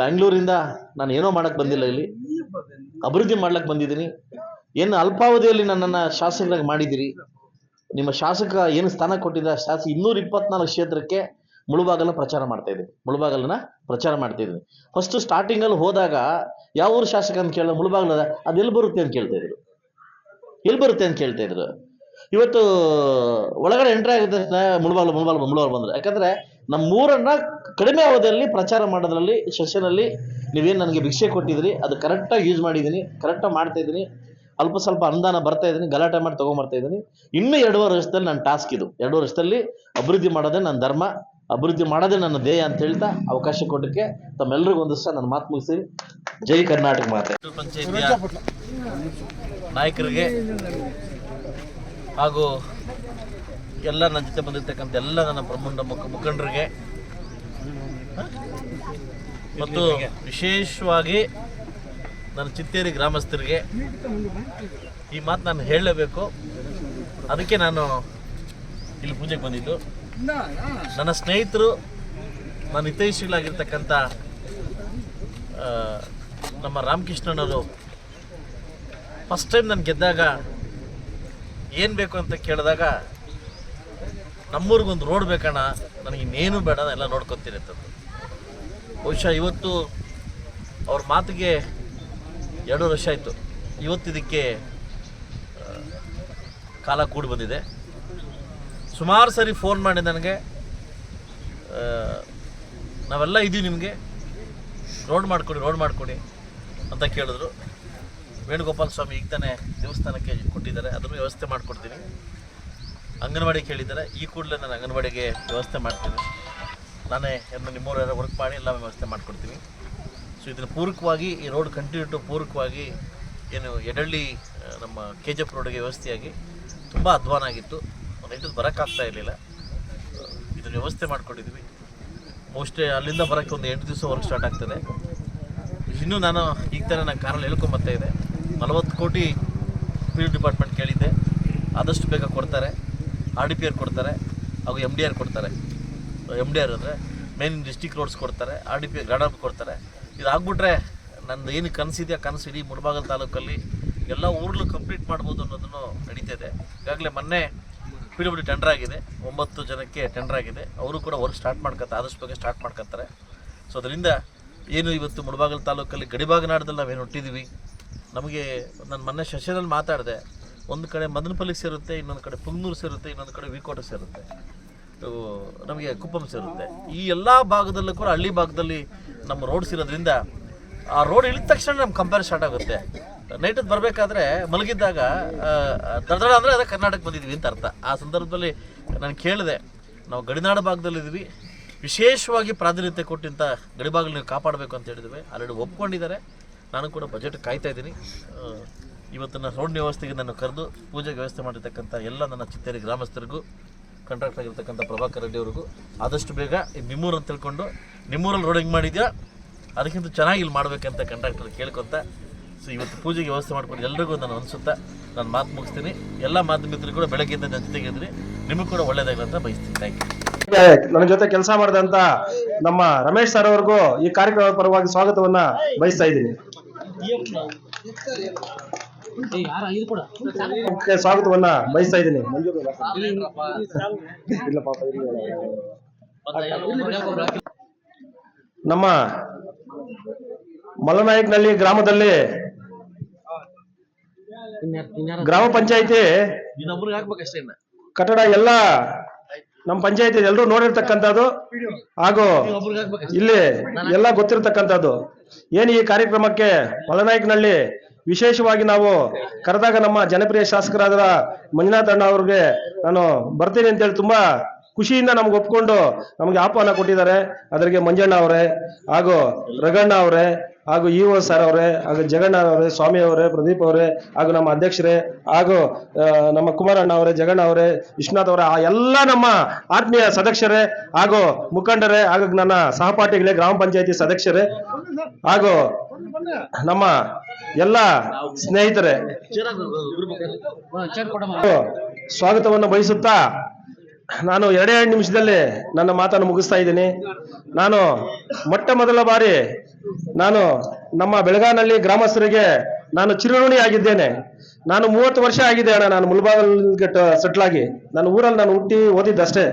ಬ್ಯಾಂಗ್ಳೂರಿಂದ ನಾನು ಏನೋ ಮಾಡೋಕ್ಕೆ ಬಂದಿಲ್ಲ ಇಲ್ಲಿ. ಅಭಿವೃದ್ಧಿ ಮಾಡ್ಲಿಕ್ಕೆ ಬಂದಿದ್ದೀನಿ. ಏನು ಅಲ್ಪಾವಧಿಯಲ್ಲಿ ನನ್ನನ್ನು ಶಾಸಕರಾಗಿ ಮಾಡಿದ್ದೀರಿ. ನಿಮ್ಮ ಶಾಸಕ ಏನು ಸ್ಥಾನ ಕೊಟ್ಟಿದ್ದ, ಶಾಸಕ ಇನ್ನೂರ ಇಪ್ಪತ್ನಾಲ್ಕು ಕ್ಷೇತ್ರಕ್ಕೆ ಮುಳುಬಾಗಲ ಪ್ರಚಾರ ಮಾಡ್ತಾ ಇದ್ದೀನಿ. ಮುಳುಬಾಗಲನ್ನ ಪ್ರಚಾರ ಮಾಡ್ತಾ ಇದ್ದೀನಿ. ಫಸ್ಟ್ ಸ್ಟಾರ್ಟಿಂಗಲ್ಲಿ ಹೋದಾಗ, ಯಾವ ಊರು ಶಾಸಕ ಅಂತ ಕೇಳಿದ್ರೆ ಮುಳುಬಾಗಲದ, ಅದೆಲ್ಲಿ ಬರುತ್ತೆ ಅಂತ ಕೇಳ್ತಾ ಇದ್ರು ಎಲ್ಲಿ ಬರುತ್ತೆ ಅಂತ ಕೇಳ್ತಾ ಇದ್ರು. ಇವತ್ತು ಒಳಗಡೆ ಎಂಟ್ರಿ ಆಗುತ್ತೆ ಮುಳುಬಾಗ್ಲು ಮುಳುಬಾಗ್ಲು ಮುಳುಬಾಗ್ಲು ಬಂದ್ರು. ಯಾಕಂದ್ರೆ ನಮ್ಮ ಊರನ್ನ ಕಡಿಮೆ ಅವಧಿಯಲ್ಲಿ ಪ್ರಚಾರ ಮಾಡೋದ್ರಲ್ಲಿ, ಸೆಷನಲ್ಲಿ ನೀವೇನು ನನಗೆ ಭಿಕ್ಷೆ ಕೊಟ್ಟಿದ್ರಿ, ಅದು ಕರೆಕ್ಟಾಗಿ ಯೂಸ್ ಮಾಡಿದ್ದೀನಿ ಕರೆಕ್ಟಾಗಿ ಮಾಡ್ತಾ ಇದ್ದೀನಿ, ಅಲ್ಪ ಸ್ವಲ್ಪ ಅನುದಾನ ಬರ್ತಾ ಇದ್ದೀನಿ, ಗಲಾಟೆ ಮಾಡಿ ತೊಗೊಂಬರ್ತಾ ಇದ್ದೀನಿ. ಇನ್ನೂ ಎರಡೂವರೆ ವರ್ಷದಲ್ಲಿ ನನ್ನ ಟಾಸ್ಕ್ ಇದು. ಎರಡು ವರ್ಷದಲ್ಲಿ ಅಭಿವೃದ್ಧಿ ಮಾಡೋದೇ ನನ್ನ ಧರ್ಮ, ಅಭಿವೃದ್ಧಿ ಮಾಡೋದೇ ನನ್ನ ಧ್ಯೇಯ ಅಂತ ಹೇಳ್ತಾ ಅವಕಾಶ ಕೊಟ್ಟಕ್ಕೆ ತಮ್ಮೆಲ್ಲರಿಗೂ ಒಂದು ದಿವಸ ನನ್ನ ಮಾತು ಮುಗಿಸಿ ಜೈ ಕರ್ನಾಟಕ ಮಾತೆ. ನಾಯಕರಿಗೆ ಹಾಗೂ ಎಲ್ಲ ನನ್ನ ಜೊತೆ ಬಂದಿರ್ತಕ್ಕಂಥ ಎಲ್ಲ ನನ್ನ ಪ್ರಮುಖ ಮುಖ ಮುಖಂಡರಿಗೆ ಮತ್ತು ವಿಶೇಷವಾಗಿ ನನ್ನ ಚಿತ್ತೇರಿ ಗ್ರಾಮಸ್ಥರಿಗೆ ಈ ಮಾತು ನಾನು ಹೇಳಲೇಬೇಕು ಅದಕ್ಕೆ ನಾನು ಇಲ್ಲಿ ಪೂಜೆಗೆ ಬಂದಿದ್ದು. ನನ್ನ ಸ್ನೇಹಿತರು, ನನ್ನ ಹಿತೈಷಿಗಳಾಗಿರ್ತಕ್ಕಂಥ ನಮ್ಮ ರಾಮಕೃಷ್ಣನವರು ಫಸ್ಟ್ ಟೈಮ್ ನಾನು ಗೆದ್ದಾಗ ಏನು ಬೇಕು ಅಂತ ಕೇಳಿದಾಗ, ನಮ್ಮೂರಿಗೊಂದು ರೋಡ್ ಬೇಕಣ್ಣ, ನನಗೆ ಇನ್ನೇನು ಬೇಡ ಎಲ್ಲ ನೋಡ್ಕೊತೀನಿ ಅಂತಂದು ಬಹುಶಃ ಇವತ್ತು ಅವ್ರ ಮಾತಿಗೆ ಎರಡು ವರ್ಷ ಆಯಿತು. ಇವತ್ತು ಇದಕ್ಕೆ ಕಾಲ ಕೂಡಿ ಬಂದಿದೆ. ಸುಮಾರು ಸರಿ ಫೋನ್ ಮಾಡಿ ನನಗೆ ನಾವೆಲ್ಲ ಇದ್ದೀವಿ ನಿಮಗೆ. ರೋಡ್ ಮಾಡಿಕೊಡಿ ರೋಡ್ ಮಾಡಿಕೊಡಿ ಅಂತ ಕೇಳಿದ್ರು. ವೇಣುಗೋಪಾಲ ಸ್ವಾಮಿ ಈಗ ತಾನೇ ದೇವಸ್ಥಾನಕ್ಕೆ ಕೊಟ್ಟಿದ್ದಾರೆ, ಅದನ್ನು ವ್ಯವಸ್ಥೆ ಮಾಡಿಕೊಡ್ತೀನಿ. ಅಂಗನವಾಡಿ ಕೇಳಿದ್ದಾರೆ, ಈ ಕೂಡಲೇ ನಾನು ಅಂಗನವಾಡಿಗೆ ವ್ಯವಸ್ಥೆ ಮಾಡ್ತೀನಿ. ನಾನೇ ಎಲ್ಲ ನಿಮ್ಮೂರ ವರ್ಕ್ ಮಾಡಿ ಎಲ್ಲ ವ್ಯವಸ್ಥೆ ಮಾಡಿಕೊಡ್ತೀನಿ. ಸೊ ಇದನ್ನು ಪೂರಕವಾಗಿ, ಈ ರೋಡ್ ಕಂಟಿನ್ಯೂ ಟು ಪೂರಕವಾಗಿ ಏನು ಎಡಳ್ಳಿ ನಮ್ಮ ಕೆ ಜಿ ಎಫ್ ರೋಡ್ಗೆ ವ್ಯವಸ್ಥೆಯಾಗಿ ತುಂಬ ಅಧ್ವಾನ ಆಗಿತ್ತು. ರೈತರು ಬರೋಕ್ಕಾಗ್ತಾ ಇರಲಿಲ್ಲ. ಇದನ್ನು ವ್ಯವಸ್ಥೆ ಮಾಡಿಕೊಂಡಿದ್ವಿ. ಮೋಸ್ಟ್ ಅಲ್ಲಿಂದ ಬರೋಕ್ಕೆ ಒಂದು ಎಂಟು ದಿವಸ ವರ್ಕ್ ಸ್ಟಾರ್ಟ್ ಆಗ್ತದೆ. ಇನ್ನೂ ನಾನು ಈಗ ತಾನೇ ನನ್ನ ಕಾರಲ್ಲಿ ಹೇಳ್ಕೊಂಬರ್ತಾ ಇದೆ ನಲವತ್ತು ಕೋಟಿ ಪಿ ಡಿಪಾರ್ಟ್ಮೆಂಟ್ ಕೇಳಿದ್ದೆ. ಆದಷ್ಟು ಬೇಗ ಕೊಡ್ತಾರೆ. ಆರ್ ಡಿ ಪಿ ಆರ್ ಕೊಡ್ತಾರೆ. ಹಾಗೂ ಎಂ ಡಿ ಆರ್ ಕೊಡ್ತಾರೆ. ಎಂ ಡಿ ಆರ್ ಅಂದರೆ ಮೇನ್ ಡಿಸ್ಟಿಕ್ ರೋಡ್ಸ್ ಕೊಡ್ತಾರೆ. R D P R garden ಕೊಡ್ತಾರೆ. ಇದಾಗ್ಬಿಟ್ರೆ ನಂದು ಏನು ಕನಸಿದೆ ಆ ಕನಸು ಇಡೀ ಮುಳಬಾಗಲ್ ತಾಲೂಕಲ್ಲಿ ಎಲ್ಲ ಊರ್ಲು ಕಂಪ್ಲೀಟ್ ಮಾಡ್ಬೋದು ಅನ್ನೋದನ್ನು ನಡೀತಿದೆ ಈಗಾಗಲೇ ಮೊನ್ನೆ ಪಿ ಡಬ್ಲ್ಯೂ ಟೆಂಡರ್ ಆಗಿದೆ. ಒಂಬತ್ತು ಜನಕ್ಕೆ ಟೆಂಡರ್ ಆಗಿದೆ. ಅವರು ಕೂಡ ವರ್ಕ್ ಸ್ಟಾರ್ಟ್ ಮಾಡ್ಕೊತಾರೆ ಆದಷ್ಟು ಬಗ್ಗೆ ಸ್ಟಾರ್ಟ್ ಮಾಡ್ಕೊತಾರೆ ಸೊ ಅದರಿಂದ ಏನು ಇವತ್ತು ಮುಳಬಾಗಲ್ ತಾಲೂಕಲ್ಲಿ ಗಡಿಭಾಗನಾಡದಲ್ಲಿ ನಾವೇನು ಹುಟ್ಟಿದ್ದೀವಿ ನಮಗೆ ನಾನು ಮೊನ್ನೆ ಸೆಷನಲ್ಲಿ ಮಾತಾಡಿದೆ, ಒಂದು ಕಡೆ ಮದನಪಲ್ಲಿ ಸೇರುತ್ತೆ, ಇನ್ನೊಂದು ಕಡೆ ಪುಂಗ್ನೂರು ಸೇರುತ್ತೆ, ಇನ್ನೊಂದು ಕಡೆ ವಿಕೋಟ ಸೇರುತ್ತೆ. ನಮಗೆ ಕುಪ್ಪಂ ಸೇರುತ್ತೆ. ಈ ಎಲ್ಲ ಭಾಗದಲ್ಲೂ ಕೂಡ ಹಳ್ಳಿ ಭಾಗದಲ್ಲಿ ನಮ್ಮ ರೋಡ್ಸ್ ಇರೋದ್ರಿಂದ ಆ ರೋಡ್ ಇಳಿದ ತಕ್ಷಣ ನಮ್ಮ ಕಂಪೇರ್ ಸ್ಟಾರ್ಟ್ ಆಗುತ್ತೆ. ನೈಟದ್ದು ಬರಬೇಕಾದ್ರೆ ಮಲಗಿದ್ದಾಗ ದಡದಡ ಅಂದರೆ ಅದೇ ಕರ್ನಾಟಕಕ್ಕೆ ಬಂದಿದ್ದೀವಿ ಅಂತ ಅರ್ಥ. ಆ ಸಂದರ್ಭದಲ್ಲಿ ನಾನು ಕೇಳಿದೆ, ನಾವು ಗಡಿನಾಡು ಭಾಗದಲ್ಲಿದ್ದೀವಿ ವಿಶೇಷವಾಗಿ ಪ್ರಾಧಾನ್ಯತೆ ಕೊಟ್ಟಿಂತ ಗಡಿಭಾಗಲು ನೀವು ಕಾಪಾಡಬೇಕು ಅಂತ ಹೇಳಿದ್ವಿ. ಆಲ್ರೆಡಿ ಒಪ್ಕೊಂಡಿದ್ದಾರೆ. ನಾನು ಕೂಡ ಬಜೆಟ್ ಕಾಯ್ತಾ ಇದ್ದೀನಿ. ಇವತ್ತು ಇವತ್ತಿನ ರೋಡ್ ವ್ಯವಸ್ಥೆಗೆ ನಾನು ಕರೆದು ಪೂಜೆಗೆ ವ್ಯವಸ್ಥೆ ಮಾಡಿರ್ತಕ್ಕಂಥ ಎಲ್ಲ ನನ್ನ ಚಿತ್ತೇರಿ ಗ್ರಾಮಸ್ಥರಿಗೂ ಕಾಂಟ್ರಾಕ್ಟ್ ಆಗಿರ್ತಕ್ಕಂಥ ಪ್ರಭಾಕರ್ ರೆಡ್ಡಿ ಅವ್ರಿಗೂ ಆದಷ್ಟು ಬೇಗ ಈ ನಿಮ್ಮೂರು ಅಂತ ತಿಳ್ಕೊಂಡು, ನಿಮ್ಮೂರಲ್ಲಿ ರೋಡಿಂಗ್ ಮಾಡಿದ್ಯಾ? ಅದಕ್ಕಿಂತ ಚೆನ್ನಾಗಿ ಇಲ್ಲಿ ಮಾಡ್ಬೇಕಂತ ಕಾಂಟ್ರಾಕ್ಟರ್ ಕೇಳ್ಕೊತ ಸೊ ಇವತ್ತು ಪೂಜೆಗೆ ವ್ಯವಸ್ಥೆ ಮಾಡ್ಕೊಂಡು ಎಲ್ರಿಗೂ ನಾನು ಅನಿಸುತ್ತಾ, ನಾನು ಮಾತು ಮುಗಿಸ್ತೀನಿ. ಎಲ್ಲ ಮಾಧ್ಯಮಿಕರು ಕೂಡ ಬೆಳಗ್ಗೆಯಿಂದ ನನ್ನ ಜೊತೆಗೆ ಇದ್ರಿ. ನಿಮಗೂ ಕೂಡ ಒಳ್ಳೇದಾಗಲಿ ಅಂತ ಬಯಸ್ತೀನಿ. ಥ್ಯಾಂಕ್ ಯು ನನ್ನ ಜೊತೆ ಕೆಲಸ ಮಾಡಿದಂತ ನಮ್ಮ ರಮೇಶ್ ಸರ್ ಅವ್ರಿಗೂ ಈ ಕಾರ್ಯಕ್ರಮದ ಪರವಾಗಿ ಸ್ವಾಗತವನ್ನ ಬಯಸ್ತಾ ಇದ್ದೀನಿ. ಸ್ವಾಗತವನ್ನ ಬಯಸ್ತಾ ಇದ್ದೀನಿ. ಪಾಪ ನಮ್ಮ ಮಲ್ಲನಾಯಕನಹಳ್ಳಿ ಗ್ರಾಮದಲ್ಲಿ ಗ್ರಾಮ ಪಂಚಾಯತಿ ಕಟ್ಟಡ ಎಲ್ಲ ನಮ್ಮ ಪಂಚಾಯತಿ ಎಲ್ಲರೂ ನೋಡಿರ್ತಕ್ಕಂಥದ್ದು ಹಾಗೂ ಇಲ್ಲಿ ಎಲ್ಲ ಗೊತ್ತಿರತಕ್ಕಂಥದ್ದು. ಏನು ಈ ಕಾರ್ಯಕ್ರಮಕ್ಕೆ ಮಲನಾಯಕನಹಳ್ಳಿ ವಿಶೇಷವಾಗಿ ನಾವು ಕರೆದಾಗ ನಮ್ಮ ಜನಪ್ರಿಯ ಶಾಸಕರಾದ ಮಂಜುನಾಥ್ ಅಣ್ಣ ಅವ್ರಿಗೆ ನಾನು ಬರ್ತೀನಿ ಅಂತೇಳಿ ತುಂಬಾ ಖುಷಿಯಿಂದ ನಮ್ಗೆ ಒಪ್ಕೊಂಡು ನಮಗೆ ಆಹ್ವಾನ ಕೊಟ್ಟಿದ್ದಾರೆ. ಅದರಿಗೆ ಮಂಜಣ್ಣ ಅವರೇ ಹಾಗೂ ರಗಣ್ಣ ಅವರೇ ಹಾಗೂ ಇ ಒ ಸರ್ ಅವರೇ ಹಾಗೂ ಜಗಣ್ಣ ಅವರೇ ಸ್ವಾಮಿ ಅವರೇ ಪ್ರದೀಪ್ ಅವರೇ ಹಾಗೂ ನಮ್ಮ ಅಧ್ಯಕ್ಷರೇ ಹಾಗೂ ನಮ್ಮ ಕುಮಾರಣ್ಣ ಅವರೇ ಜಗಣ್ಣ ಅವರೇ ವಿಶ್ವನಾಥ್ ಅವರೇ ಆ ಎಲ್ಲ ನಮ್ಮ ಆತ್ಮೀಯ ಸದಸ್ಯರೇ ಹಾಗೂ ಮುಖಂಡರೇ ಹಾಗೂ ನನ್ನ ಸಹಪಾಠಿಗಳೇ ಗ್ರಾಮ ಪಂಚಾಯತಿ ಸದಸ್ಯರೇ ಹಾಗೂ ನಮ್ಮ ಎಲ್ಲ ಸ್ನೇಹಿತರೆ. ಸ್ವಾಗತವನ್ನು ಬಯಸುತ್ತಾ ನಾನು ಎರಡೇ ಎರಡು ನಿಮಿಷದಲ್ಲಿ ನನ್ನ ಮಾತನ್ನು ಮುಗಿಸ್ತಾ ಇದ್ದೀನಿ. ನಾನು ಮೊಟ್ಟ ಮೊದಲ ಬಾರಿ ನಾನು ನಮ್ಮ ಬೆಳಗಾನಲ್ಲಿ ಗ್ರಾಮಸ್ಥರಿಗೆ ನಾನು ಚಿರಋಣಿ ಆಗಿದ್ದೇನೆ. ನಾನು ಮೂವತ್ತು ವರ್ಷ ಆಗಿದೆ ಅಣ್ಣ, ನಾನು ಮುಲ್ಬಾಗಲ್ಗೆ ಸೆಟ್ಲಾಗಿ ನನ್ನ ಊರಲ್ಲಿ ನಾನು ಹುಟ್ಟಿ ಓದಿದ್ದಷ್ಟೇ.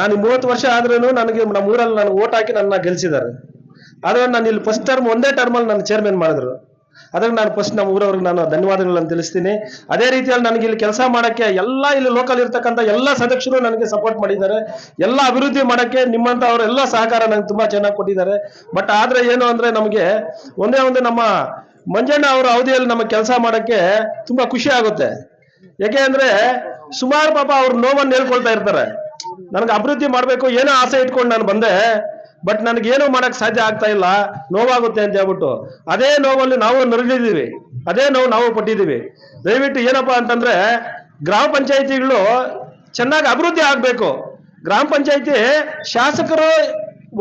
ನಾನು ಮೂವತ್ತು ವರ್ಷ ಆದ್ರೂ ನನಗೆ ನಮ್ಮ ಊರಲ್ಲಿ ನಾನು ಓಟ್ ಹಾಕಿ ನನ್ನ ಗೆಲ್ಸಿದ್ದಾರೆ. ಆದ್ರೆ ನಾನು ಇಲ್ಲಿ ಫಸ್ಟ್ ಟರ್ಮ್ ಒಂದೇ ಟರ್ಮಲ್ಲಿ ನನ್ನ ಚೇರ್ಮನ್ ಮಾಡಿದ್ರು. ಅದಕ್ಕೆ ನಾನು ಫಸ್ಟ್ ನಮ್ಮ ಊರವ್ರಿಗೆ ನಾನು ಧನ್ಯವಾದಗಳನ್ನು ತಿಳಿಸ್ತೀನಿ. ಅದೇ ರೀತಿಯಲ್ಲಿ ನನಗೆ ಇಲ್ಲಿ ಕೆಲಸ ಮಾಡೋಕ್ಕೆ ಎಲ್ಲ ಇಲ್ಲಿ ಲೋಕಲ್ ಇರ್ತಕ್ಕಂಥ ಎಲ್ಲ ಸದಸ್ಯರು ನನಗೆ ಸಪೋರ್ಟ್ ಮಾಡಿದ್ದಾರೆ. ಎಲ್ಲ ಅಭಿವೃದ್ಧಿ ಮಾಡೋಕ್ಕೆ ನಿಮ್ಮಂಥ ಅವರೆಲ್ಲ ಸಹಕಾರ ನನಗೆ ತುಂಬಾ ಚೆನ್ನಾಗಿ ಕೊಟ್ಟಿದ್ದಾರೆ. ಬಟ್ ಆದರೆ ಏನು ಅಂದ್ರೆ ನಮಗೆ ಒಂದೇ ಒಂದು ನಮ್ಮ ಮಂಜಣ್ಣ ಅವರ ಅವಧಿಯಲ್ಲಿ ನಮಗೆ ಕೆಲಸ ಮಾಡೋಕ್ಕೆ ತುಂಬಾ ಖುಷಿ ಆಗುತ್ತೆ. ಯಾಕೆ ಅಂದ್ರೆ ಸುಮಾರು ಪಾಪ ಅವ್ರ ನೋವನ್ನು ಹೇಳ್ಕೊಳ್ತಾ ಇರ್ತಾರೆ. ನನಗೆ ಅಭಿವೃದ್ಧಿ ಮಾಡಬೇಕು, ಏನೋ ಆಸೆ ಇಟ್ಕೊಂಡು ನಾನು ಬಂದೆ. ಬಟ್ ನನಗೇನು ಮಾಡಕ್ ಸಾಧ್ಯ ಆಗ್ತಾ ಇಲ್ಲ. ನೋವಾಗುತ್ತೆ ಅಂತ ಹೇಳ್ಬಿಟ್ಟು. ಅದೇ ನೋವಲ್ಲಿ ನಾವು ನರಳಿದೀವಿ ಅದೇ ನೋವು ನಾವು ಪಟ್ಟಿದ್ದೀವಿ. ದಯವಿಟ್ಟು ಏನಪ್ಪಾ ಅಂತಂದ್ರೆ ಗ್ರಾಮ ಪಂಚಾಯಿತಿಗಳು ಚೆನ್ನಾಗಿ ಅಭಿವೃದ್ಧಿ ಆಗ್ಬೇಕು. ಗ್ರಾಮ ಪಂಚಾಯಿತಿ ಶಾಸಕರು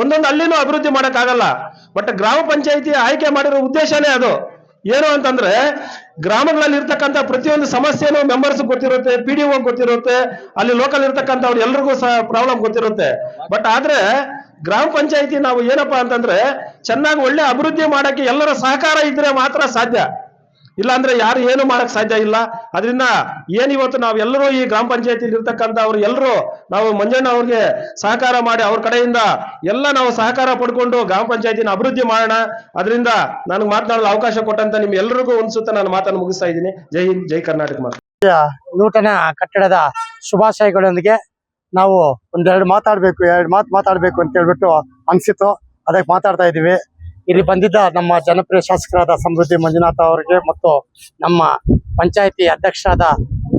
ಒಂದೊಂದು ಅಲ್ಲಿನೂ ಅಭಿವೃದ್ಧಿ ಮಾಡೋಕ್ಕಾಗಲ್ಲ. ಬಟ್ ಗ್ರಾಮ ಪಂಚಾಯಿತಿ ಆಯ್ಕೆ ಮಾಡಿರೋ ಉದ್ದೇಶನೇ ಅದು. ಏನು ಅಂತಂದ್ರೆ ಗ್ರಾಮಗಳಲ್ಲಿ ಇರ್ತಕ್ಕಂಥ ಪ್ರತಿಯೊಂದು ಸಮಸ್ಯೆನೂ ಮೆಂಬರ್ಸ್ ಗೊತ್ತಿರುತ್ತೆ ಪಿ ಡಿ ಗೊತ್ತಿರುತ್ತೆ, ಅಲ್ಲಿ ಲೋಕಲ್ ಇರ್ತಕ್ಕಂಥವ್ರು ಎಲ್ರಿಗೂ ಸಹ ಪ್ರಾಬ್ಲಮ್ ಗೊತ್ತಿರುತ್ತೆ. ಬಟ್ ಆದ್ರೆ ಗ್ರಾಮ ಪಂಚಾಯಿತಿ ನಾವು ಏನಪ್ಪಾ ಅಂತಂದ್ರೆ ಚೆನ್ನಾಗಿ ಒಳ್ಳೆ ಅಭಿವೃದ್ಧಿ ಮಾಡಕ್ಕೆ ಎಲ್ಲರ ಸಹಕಾರ ಇದ್ರೆ ಮಾತ್ರ ಸಾಧ್ಯ. ಇಲ್ಲ ಅಂದ್ರೆ ಯಾರು ಏನು ಮಾಡಕ್ ಸಾಧ್ಯ ಇಲ್ಲ. ಅದರಿಂದ ಏನಿವತ್ತು ನಾವೆಲ್ಲರೂ ಈ ಗ್ರಾಮ ಪಂಚಾಯತಿಲಿ ಇರ್ತಕ್ಕಂಥ ಅವ್ರು ಎಲ್ಲರೂ ನಾವು ಮಂಜಣ್ಣ ಅವ್ರಿಗೆ ಸಹಕಾರ ಮಾಡಿ ಅವ್ರ ಕಡೆಯಿಂದ ಎಲ್ಲ ನಾವು ಸಹಕಾರ ಪಡ್ಕೊಂಡು ಗ್ರಾಮ ಪಂಚಾಯತಿನ ಅಭಿವೃದ್ಧಿ ಮಾಡೋಣ. ಅದರಿಂದ ನನಗೆ ಮಾತನಾಡಲು ಅವಕಾಶ ಕೊಟ್ಟಂತ ನಿಮ್ ಎಲ್ರಿಗೂ ಒಂದ್ ಸುತ್ತ ನಾನು ಮಾತನ್ನು ಮುಗಿಸ್ತಾ ಇದ್ದೀನಿ. ಜೈ ಹಿಂದ್, ಜೈ ಕರ್ನಾಟಕ ಮಾತು. ನೂತನ ಕಟ್ಟಡದ ಶುಭಾಶಯಗಳೊಂದಿಗೆ ನಾವು ಒಂದೆರಡು ಮಾತಾಡ್ಬೇಕು, ಎರಡು ಮಾತು ಮಾತಾಡ್ಬೇಕು ಅಂತ ಹೇಳ್ಬಿಟ್ಟು ಅನ್ಸಿತ್ತು. ಅದಕ್ಕೆ ಮಾತಾಡ್ತಾ ಇದೀವಿ ಇಲ್ಲಿ ಬಂದಿದ್ದ ನಮ್ಮ ಜನಪ್ರಿಯ ಶಾಸಕರಾದ ಸಮೃದ್ಧಿ ಮಂಜುನಾಥ್ ಅವರಿಗೆ ಮತ್ತು ನಮ್ಮ ಪಂಚಾಯತಿ ಅಧ್ಯಕ್ಷರಾದ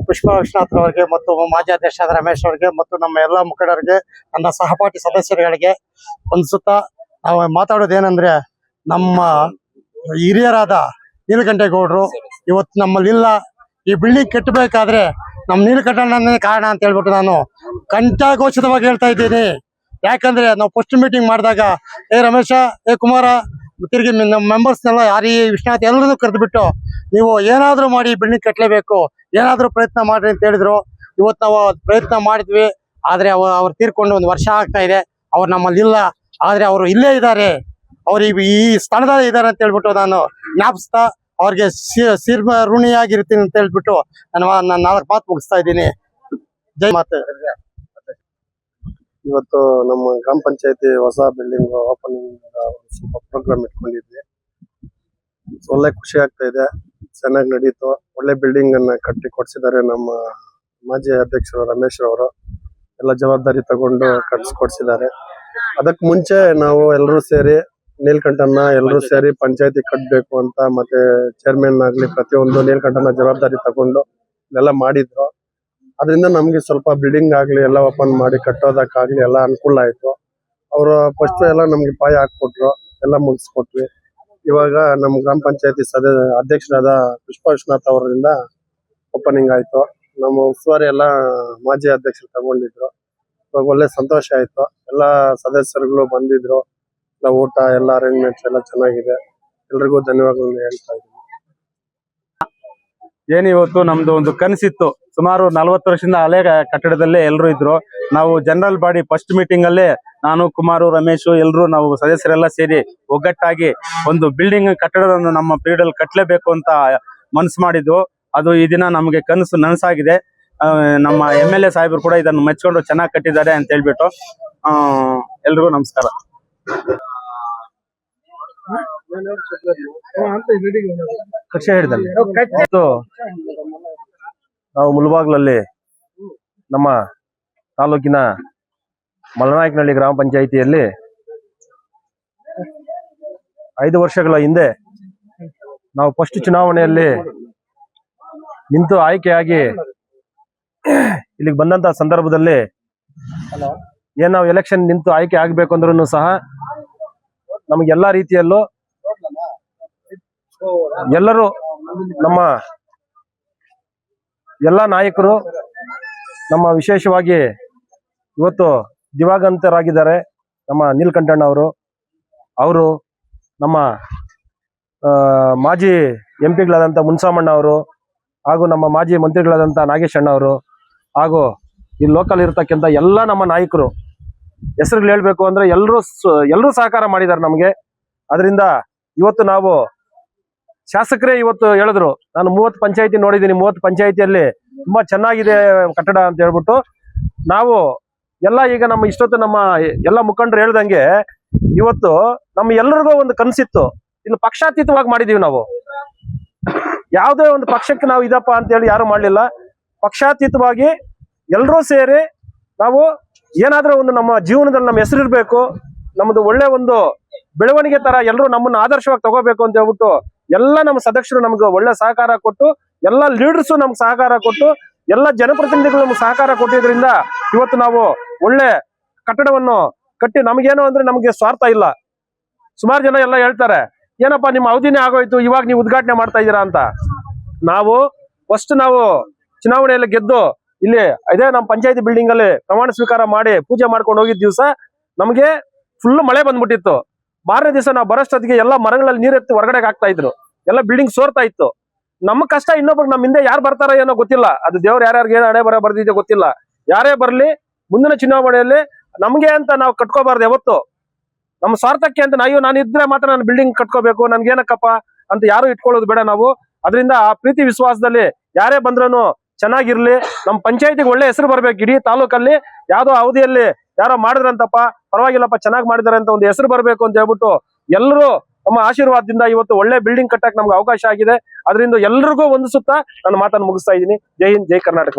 ಪುಷ್ಪ ವಿಶ್ವನಾಥ್ ಅವರಿಗೆ ಮತ್ತು ಮಾಜಿ ಅಧ್ಯಕ್ಷರಾದ ರಮೇಶ್ ಅವರಿಗೆ ಮತ್ತು ನಮ್ಮ ಎಲ್ಲ ಮುಖಂಡರಿಗೆ, ನನ್ನ ಸಹಪಾಠಿ ಸದಸ್ಯರುಗಳಿಗೆ ಒಂದು ಸುತ್ತ ನಾವು ಮಾತಾಡೋದೇನೆಂದ್ರೆ ನಮ್ಮ ಹಿರಿಯರಾದ ನೀಲಕಂಠೇಗೌಡರು, ಇವತ್ತು ನಮ್ಮಲ್ಲಿಲ್ಲ ಈ ಬಿಲ್ಡಿಂಗ್ ಕಟ್ಟಬೇಕಾದ್ರೆ ನಮ್ಮ ನೀಲಕಂಠಣ್ಣನೇ ಕಾರಣ ಅಂತ ಹೇಳ್ಬಿಟ್ಟು ನಾನು ಕಂಠಘೋಷಿತವಾಗಿ ಹೇಳ್ತಾ ಇದ್ದೀನಿ. ಯಾಕಂದ್ರೆ ನಾವು ಫಸ್ಟ್ ಮೀಟಿಂಗ್ ಮಾಡಿದಾಗ, ಏ ರಮೇಶ, ಏ ಕುಮಾರ, ತಿರುಗಿ ನಮ್ಮ ಮೆಂಬರ್ಸ್ನೆಲ್ಲ ಯಾರಿ ವಿಶ್ವನಾಥ್ ಎಲ್ಲರನ್ನೂ ಕರೆದುಬಿಟ್ಟು ನೀವು ಏನಾದರೂ ಮಾಡಿ ಬಿಲ್ಡಿಂಗ್ ಕಟ್ಟಲೇಬೇಕು ಏನಾದರೂ ಪ್ರಯತ್ನ ಮಾಡ್ರಿ ಅಂತ ಹೇಳಿದ್ರು. ಇವತ್ತು ನಾವು ಪ್ರಯತ್ನ ಮಾಡಿದ್ವಿ, ಆದ್ರೆ ಅವ ಅವ್ರು ತೀರ್ಕೊಂಡು ಒಂದು ವರ್ಷ ಆಗ್ತಾ ಇದೆ. ಅವ್ರು ನಮ್ಮಲ್ಲಿ ಇಲ್ಲ, ಆದ್ರೆ ಅವರು ಇಲ್ಲೇ ಇದ್ದಾರೆ. ಅವ್ರು ಈ ಸ್ಥಳದಲ್ಲಿ ಇದ್ದಾರೆ ಅಂತ ಹೇಳ್ಬಿಟ್ಟು ನಾನು ಜ್ಞಾಪಿಸ್ತಾ ಅವ್ರಿಗೆ ಸಿರ್ಮ ಋಣಿಯಾಗಿರ್ತೀನಿ ಅಂತ ಹೇಳ್ಬಿಟ್ಟು ನಾನು ನಾನು ನಾಲ್ಕು ಮಾತು ಮುಗಿಸ್ತಾ ಇದ್ದೀನಿ. ಜೈ ಮಾತೆ. ಇವತ್ತು ನಮ್ಮ ಗ್ರಾಮ ಪಂಚಾಯತಿ ಹೊಸ ಬಿಲ್ಡಿಂಗ್ ಓಪನಿಂಗ್ ಸ್ವಲ್ಪ ಪ್ರೋಗ್ರಾಮ್ ಇಟ್ಕೊಂಡಿದ್ವಿ. ಒಳ್ಳೆ ಖುಷಿ ಆಗ್ತಾ ಇದೆ. ಚೆನ್ನಾಗಿ ನಡೀತು. ಒಳ್ಳೆ ಬಿಲ್ಡಿಂಗ್ ಅನ್ನ ಕಟ್ಟಿ ಕೊಡ್ಸಿದ್ದಾರೆ ನಮ್ಮ ಮಾಜಿ ಅಧ್ಯಕ್ಷರು ರಮೇಶ್ ಅವರು ಎಲ್ಲ ಜವಾಬ್ದಾರಿ ತಗೊಂಡು ಕಟ್ಸ್ಕೊಡ್ಸಿದ್ದಾರೆ ಅದಕ್ಕೆ ಮುಂಚೆ ನಾವು ಎಲ್ಲರೂ ಸೇರಿ ನೀಲ್ಕಂಠನ್ನ ಎಲ್ಲರೂ ಸೇರಿ ಪಂಚಾಯತಿ ಕಟ್ಟಬೇಕು ಅಂತ ಮತ್ತೆ ಚೇರ್ಮನ್ ಆಗ್ಲಿ ಪ್ರತಿಯೊಂದು ನೀಲ್ಕಂಠನ ಜವಾಬ್ದಾರಿ ತಗೊಂಡು ಎಲ್ಲ ಮಾಡಿದ್ರು. ಅದರಿಂದ ನಮ್ಗೆ ಸ್ವಲ್ಪ ಬಿಲ್ಡಿಂಗ್ ಆಗ್ಲಿ ಎಲ್ಲ ಓಪನ್ ಮಾಡಿ ಕಟ್ಟೋದಕ್ಕಾಗ್ಲಿ ಎಲ್ಲ ಅನುಕೂಲ ಆಯ್ತು. ಅವರು ಫಸ್ಟ್ ಎಲ್ಲ ನಮ್ಗೆ ಪಾಯ ಹಾಕ್ಕೊಟ್ರು ಎಲ್ಲ ಮುಗಿಸ್ಕೊಟ್ವಿ. ಇವಾಗ ನಮ್ಮ ಗ್ರಾಮ ಪಂಚಾಯತಿ ಸದ ಅಧ್ಯಕ್ಷರಾದ ಪುಷ್ಪ ವಿಶ್ವನಾಥ್ ಅವರಿಂದ ಓಪನಿಂಗ್ ಆಯ್ತು. ನಮ್ಮ ಉಸ್ತುವಾರಿ ಎಲ್ಲ ಮಾಜಿ ಅಧ್ಯಕ್ಷರು ತಗೊಂಡಿದ್ರು. ಇವಾಗ ಒಳ್ಳೆ ಸಂತೋಷ ಆಯ್ತು. ಎಲ್ಲ ಸದಸ್ಯರುಗಳು ಬಂದಿದ್ರು. ಊಟ, ಎಲ್ಲ ಅರೇಂಜ್ಮೆಂಟ್ಸ್ ಎಲ್ಲ ಚೆನ್ನಾಗಿದೆ. ಎಲ್ರಿಗೂ ಧನ್ಯವಾದಗಳು ಹೇಳ್ತಾ ಇದ್ದೀನಿ. ಏನಿವತ್ತು ನಮ್ದು ಒಂದು ಕನಸಿತ್ತು. ಸುಮಾರು ನಲವತ್ತು ವರ್ಷದಿಂದ ಹಳೆ ಕಟ್ಟಡದಲ್ಲೇ ಎಲ್ಲರೂ ಇದ್ರು. ನಾವು ಜನರಲ್ ಬಾಡಿ ಫಸ್ಟ್ ಮೀಟಿಂಗ್ ಅಲ್ಲೇ ನಾನು, ಕುಮಾರು, ರಮೇಶ್ ಎಲ್ಲರೂ ನಾವು ಸದಸ್ಯರೆಲ್ಲ ಸೇರಿ ಒಗ್ಗಟ್ಟಾಗಿ ಒಂದು ಬಿಲ್ಡಿಂಗ್ ಕಟ್ಟಡವನ್ನು ನಮ್ಮ ಪೀರಿಯಡ್ ಅಲ್ಲಿ ಕಟ್ಟಲೇಬೇಕು ಅಂತ ಮನಸ್ಸು ಮಾಡಿದ್ವು ಅದು ಈ ದಿನ ನಮಗೆ ಕನಸು ನನಸಾಗಿದೆ. ನಮ್ಮ ಎಂ ಎಲ್ ಎ ಸಾಹೇಬರು ಕೂಡ ಇದನ್ನು ಮೆಚ್ಕೊಂಡು ಚೆನ್ನಾಗಿ ಕಟ್ಟಿದ್ದಾರೆ ಅಂತ ಹೇಳ್ಬಿಟ್ಟು ಎಲ್ರಿಗೂ ನಮಸ್ಕಾರ. ಕೃಷಿ ಹಿಡಿದಲ್ಲಿ ನಾವು ಮುಲ್ಬಾಗ್ಲಲ್ಲಿ ನಮ್ಮ ತಾಲೂಕಿನ ಮಲನಾಯಕನಹಳ್ಳಿ ಗ್ರಾಮ ಪಂಚಾಯಿತಿಯಲ್ಲಿ ಐದು ವರ್ಷಗಳ ಹಿಂದೆ ನಾವು ಫಸ್ಟ್ ಚುನಾವಣೆಯಲ್ಲಿ ನಿಂತು ಆಯ್ಕೆಯಾಗಿ ಇಲ್ಲಿಗೆ ಬಂದಂತ ಸಂದರ್ಭದಲ್ಲಿ ಏನ್ ನಾವು ಎಲೆಕ್ಷನ್ ನಿಂತು ಆಯ್ಕೆ ಆಗ್ಬೇಕು ಅಂದ್ರೂ ಸಹ ನಮ್ಗೆ ಎಲ್ಲಾ ರೀತಿಯಲ್ಲೂ ಎಲ್ಲರೂ ನಮ್ಮ ಎಲ್ಲ ನಾಯಕರು ನಮ್ಮ ವಿಶೇಷವಾಗಿ ಇವತ್ತು ದಿವಾಗಂತರಾಗಿದ್ದಾರೆ ನಮ್ಮ ನೀಲ್ಕಂಠಣ್ಣ ಅವರು. ಅವರು ನಮ್ಮ ಮಾಜಿ ಎಂ ಪಿಗಳಾದಂಥ ಮುನ್ಸಾಮಣ್ಣ ಅವರು ಹಾಗೂ ನಮ್ಮ ಮಾಜಿ ಮಂತ್ರಿಗಳಾದಂಥ ನಾಗೇಶಣ್ಣ ಅವರು ಹಾಗೂ ಈ ಲೋಕಲ್ ಇರತಕ್ಕಂಥ ಎಲ್ಲ ನಮ್ಮ ನಾಯಕರು ಹೆಸರುಗಳು ಹೇಳ್ಬೇಕು ಅಂದ್ರೆ ಎಲ್ಲರೂ ಎಲ್ಲರೂ ಸಹಕಾರ ಮಾಡಿದ್ದಾರೆ ನಮಗೆ. ಅದರಿಂದ ಇವತ್ತು ನಾವು ಶಾಸಕರೇ ಇವತ್ತು ಹೇಳಿದ್ರು, ನಾನು ಮೂವತ್ತು ಪಂಚಾಯತಿ ನೋಡಿದ್ದೀನಿ, ಮೂವತ್ತು ಪಂಚಾಯತಿಯಲ್ಲಿ ತುಂಬಾ ಚೆನ್ನಾಗಿದೆ ಕಟ್ಟಡ ಅಂತ ಹೇಳ್ಬಿಟ್ಟು. ನಾವು ಎಲ್ಲ ಈಗ ನಮ್ಮ ಇಷ್ಟೊತ್ತು ನಮ್ಮ ಎಲ್ಲ ಮುಖಂಡರು ಹೇಳ್ದಂಗೆ ಇವತ್ತು ನಮ್ಮ ಎಲ್ಲರಿಗೂ ಒಂದು ಕನಸಿತ್ತು. ಇಲ್ಲಿ ಪಕ್ಷಾತೀತವಾಗಿ ಮಾಡಿದೀವಿ ನಾವು. ಯಾವುದೇ ಒಂದು ಪಕ್ಷಕ್ಕೆ ನಾವು ಇದಪ್ಪ ಅಂತ ಹೇಳಿ ಯಾರು ಮಾಡಲಿಲ್ಲ. ಪಕ್ಷಾತೀತವಾಗಿ ಎಲ್ಲರೂ ಸೇರಿ ನಾವು ಏನಾದ್ರೂ ಒಂದು ನಮ್ಮ ಜೀವನದಲ್ಲಿ ನಮ್ಮ ಹೆಸರಿರ್ಬೇಕು, ನಮ್ದು ಒಳ್ಳೆ ಒಂದು ಬೆಳವಣಿಗೆ ತರ ಎಲ್ಲರೂ ನಮ್ಮನ್ನ ಆದರ್ಶವಾಗಿ ತಗೋಬೇಕು ಅಂತ ಹೇಳ್ಬಿಟ್ಟು ಎಲ್ಲ ನಮ್ಮ ಸದಸ್ಯರು ನಮ್ಗೆ ಒಳ್ಳೆ ಸಹಕಾರ ಕೊಟ್ಟು, ಎಲ್ಲ ಲೀಡರ್ಸು ನಮ್ಗೆ ಸಹಕಾರ ಕೊಟ್ಟು, ಎಲ್ಲ ಜನಪ್ರತಿನಿಧಿಗಳು ನಮ್ಗೆ ಸಹಕಾರ ಕೊಟ್ಟಿದ್ರಿಂದ ಇವತ್ತು ನಾವು ಒಳ್ಳೆ ಕಟ್ಟಡವನ್ನು ಕಟ್ಟಿ ನಮಗೇನು ಅಂದ್ರೆ ನಮಗೆ ಸ್ವಾರ್ಥ ಇಲ್ಲ. ಸುಮಾರು ಜನ ಎಲ್ಲ ಹೇಳ್ತಾರೆ, ಏನಪ್ಪ ನಿಮ್ಮ ಅವಧಿನೇ ಆಗೋಯ್ತು, ಇವಾಗ ನೀವು ಉದ್ಘಾಟನೆ ಮಾಡ್ತಾ ಇದ್ದೀರಾ? ಅಂತ. ನಾವು ಫಸ್ಟ್ ನಾವು ಚುನಾವಣೆಯಲ್ಲಿ ಗೆದ್ದು ಇಲ್ಲಿ ಇದೇ ನಮ್ಮ ಪಂಚಾಯತಿ ಬಿಲ್ಡಿಂಗ್ ಅಲ್ಲಿ ಪ್ರಮಾಣ ಸ್ವೀಕಾರ ಮಾಡಿ ಪೂಜೆ ಮಾಡ್ಕೊಂಡು ಹೋಗಿದ್ ದಿವಸ ನಮಗೆ ಫುಲ್ ಮಳೆ ಬಂದ್ಬಿಟ್ಟಿತ್ತು. ಮಾರನೇ ದಿವಸ ನಾವು ಬರೋಷ್ಟೊತ್ತಿಗೆ ಎಲ್ಲ ಮರಗಳಲ್ಲಿ ನೀರೆತ್ತಿ ಹೊರಗಡೆ ಹಾಕ್ತಾ ಇದ್ರು. ಎಲ್ಲ ಬಿಲ್ಡಿಂಗ್ ಸೋರ್ತಾ ಇತ್ತು. ನಮ್ಮ ಕಷ್ಟ ಇನ್ನೊಬ್ರಿಗೆ ನಮ್ಮ ಹಿಂದೆ ಯಾರು ಬರ್ತಾರೋ ಏನೋ ಗೊತ್ತಿಲ್ಲ. ಅದು ದೇವ್ರು ಯಾರ್ಯಾರಿಗೆ ಏನೋ ಹಣೆ ಬರ ಬರ್ದಿದೆ ಗೊತ್ತಿಲ್ಲ. ಯಾರೇ ಬರ್ಲಿ, ಮುಂದಿನ ಚುನಾವಣೆಯಲ್ಲಿ ನಮ್ಗೆ ಅಂತ ನಾವು ಕಟ್ಕೋಬಾರ್ದು ಯಾವತ್ತು. ನಮ್ಮ ಸ್ವಾರ್ಥಕ್ಕೆ ಅಂತ ಅಯ್ಯೋ ನಾನು ಇದ್ರೆ ಮಾತ್ರ ನಾನು ಬಿಲ್ಡಿಂಗ್ ಕಟ್ಕೋಬೇಕು, ನನ್ಗೇನಕ್ಕಪ್ಪ ಅಂತ ಯಾರು ಇಟ್ಕೊಳ್ಳೋದು ಬೇಡ ನಾವು. ಅದರಿಂದ ಆ ಪ್ರೀತಿ ವಿಶ್ವಾಸದಲ್ಲಿ ಯಾರೇ ಬಂದ್ರೂ ಚೆನ್ನಾಗಿರ್ಲಿ ನಮ್ಮ ಪಂಚಾಯತಿಗೆ ಒಳ್ಳೆ ಹೆಸರು ಬರ್ಬೇಕು. ಇಡೀ ತಾಲೂಕಲ್ಲಿ ಯಾವ್ದೋ ಅವಧಿಯಲ್ಲಿ ಯಾರೋ ಮಾಡಿದ್ರಂತಪ್ಪ, ಪರವಾಗಿಲ್ಲಪ್ಪ, ಚೆನ್ನಾಗಿ ಮಾಡಿದಾರೆ ಅಂತ ಒಂದು ಹೆಸರು ಬರಬೇಕು ಅಂತ ಹೇಳ್ಬಿಟ್ಟು ಎಲ್ಲರೂ ನಮ್ಮ ಆಶೀರ್ವಾದದಿಂದ ಇವತ್ತು ಒಳ್ಳೆ ಬಿಲ್ಡಿಂಗ್ ಕಟ್ಟಕ್ ನಮ್ಗೆ ಅವಕಾಶ ಆಗಿದೆ. ಅದರಿಂದ ಎಲ್ರಿಗೂ ಒಂದು ಸುತ್ತ ನಾನು ಮಾತನ್ನು ಮುಗಿಸ್ತಾ ಇದ್ದೀನಿ. ಜೈ ಹಿಂದ್, ಜೈ ಕರ್ನಾಟಕ